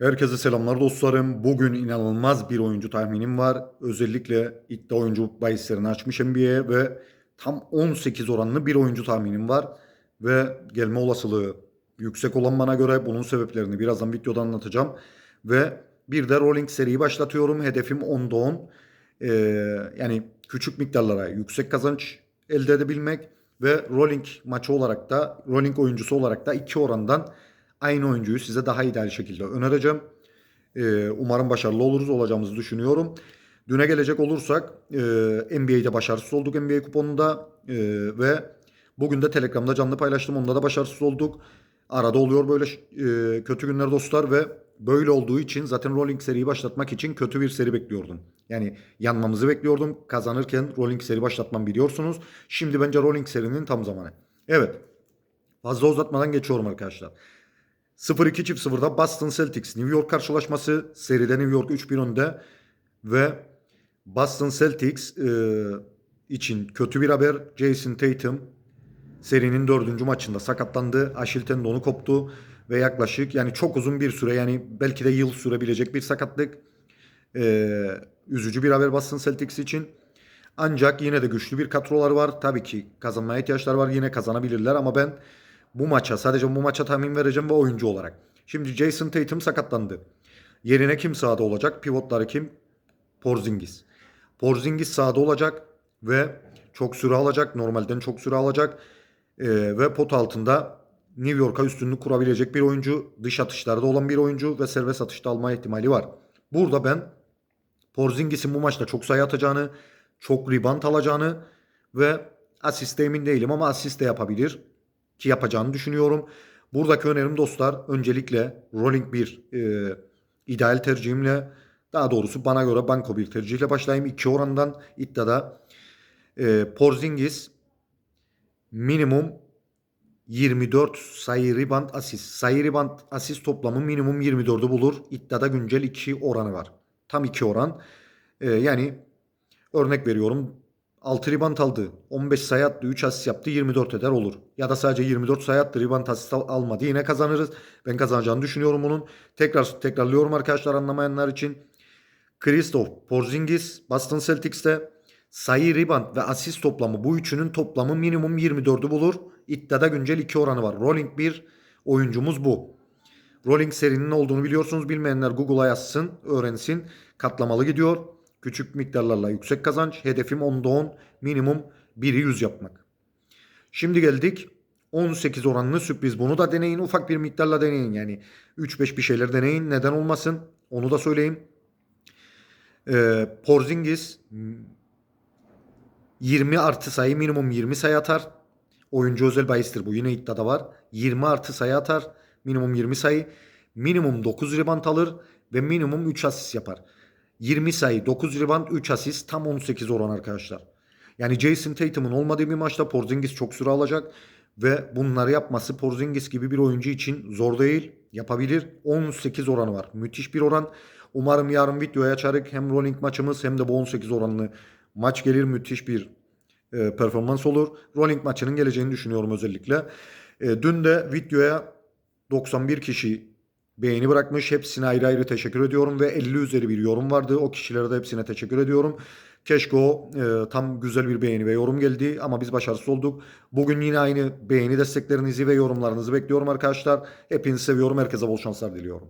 Herkese selamlar dostlarım. Bugün inanılmaz bir oyuncu tahminim var. Özellikle iddia oyuncu bahislerini açmış NBA ve tam 18 oranlı bir oyuncu tahminim var. Ve gelme olasılığı yüksek olan bana göre bunun sebeplerini birazdan videoda anlatacağım. Ve bir de rolling seriyi başlatıyorum. Hedefim 10'da 10. Ee, yani küçük miktarlara yüksek kazanç elde edebilmek ve rolling maçı olarak da rolling oyuncusu olarak da iki orandan aynı oyuncuyu size daha ideal şekilde önereceğim. Ee, umarım başarılı oluruz olacağımızı düşünüyorum. Düne gelecek olursak e, NBA'de başarısız olduk NBA kuponunda e, ve bugün de Telegram'da canlı paylaştım. Onda da başarısız olduk. Arada oluyor böyle e, kötü günler dostlar ve böyle olduğu için zaten rolling seriyi başlatmak için kötü bir seri bekliyordum. Yani yanmamızı bekliyordum. Kazanırken rolling seri başlatmam biliyorsunuz. Şimdi bence rolling serinin tam zamanı. Evet. Fazla uzatmadan geçiyorum arkadaşlar. 0-2 çift 0'da Boston Celtics New York karşılaşması seride New York 3-1 önde ve Boston Celtics e, için kötü bir haber. Jason Tatum serinin dördüncü maçında sakatlandı. Aşil tendonu koptu ve yaklaşık yani çok uzun bir süre yani belki de yıl sürebilecek bir sakatlık. E, üzücü bir haber Boston Celtics için. Ancak yine de güçlü bir kadroları var. Tabii ki kazanmaya ihtiyaçları var. Yine kazanabilirler ama ben bu maça sadece bu maça tahmin vereceğim ve oyuncu olarak. Şimdi Jason Tatum sakatlandı. Yerine kim sahada olacak? Pivotları kim? Porzingis. Porzingis sahada olacak ve çok süre alacak. Normalden çok süre alacak. Ee, ve pot altında New York'a üstünlük kurabilecek bir oyuncu. Dış atışlarda olan bir oyuncu ve serbest atışta alma ihtimali var. Burada ben Porzingis'in bu maçta çok sayı atacağını, çok rebound alacağını ve asist emin değilim ama asist de yapabilir ki yapacağını düşünüyorum. Buradaki önerim dostlar öncelikle rolling bir e, ideal tercihimle daha doğrusu bana göre banko bir tercihle başlayayım. İki orandan iddiada e, Porzingis minimum 24 sayı rebound asist. Sayı rebound asist toplamı minimum 24'ü bulur. İddiada güncel 2 oranı var. Tam 2 oran. E, yani örnek veriyorum 6 rebound aldı. 15 sayı attı. 3 asist yaptı. 24 eder olur. Ya da sadece 24 sayı attı. Rebound asist al- almadı. Yine kazanırız. Ben kazanacağını düşünüyorum bunun. Tekrar tekrarlıyorum arkadaşlar anlamayanlar için. Kristof Porzingis Boston Celtics'te sayı, rebound ve asist toplamı bu üçünün toplamı minimum 24'ü bulur. İddiada güncel 2 oranı var. Rolling bir oyuncumuz bu. Rolling serinin olduğunu biliyorsunuz. Bilmeyenler Google'a yazsın, öğrensin. Katlamalı gidiyor. Küçük miktarlarla yüksek kazanç. Hedefim 10'da 10. Minimum 1'i 100 yapmak. Şimdi geldik 18 oranlı sürpriz. Bunu da deneyin. Ufak bir miktarla deneyin. Yani 3-5 bir şeyler deneyin. Neden olmasın? Onu da söyleyeyim. Ee, Porzingis 20 artı sayı minimum 20 sayı atar. Oyuncu özel bahistir bu. Yine iddiada var. 20 artı sayı atar. Minimum 20 sayı. Minimum 9 rebound alır ve minimum 3 asist yapar. 20 sayı, 9 rebound, 3 asist tam 18 oran arkadaşlar. Yani Jason Tatum'un olmadığı bir maçta Porzingis çok süre alacak ve bunları yapması Porzingis gibi bir oyuncu için zor değil. Yapabilir. 18 oranı var. Müthiş bir oran. Umarım yarın videoya açarık hem rolling maçımız hem de bu 18 oranlı maç gelir. Müthiş bir e, performans olur. Rolling maçının geleceğini düşünüyorum özellikle. E, dün de videoya 91 kişi beğeni bırakmış. Hepsine ayrı ayrı teşekkür ediyorum ve 50 üzeri bir yorum vardı. O kişilere de hepsine teşekkür ediyorum. Keşke o e, tam güzel bir beğeni ve yorum geldi ama biz başarısız olduk. Bugün yine aynı beğeni desteklerinizi ve yorumlarınızı bekliyorum arkadaşlar. Hepinizi seviyorum. Herkese bol şanslar diliyorum.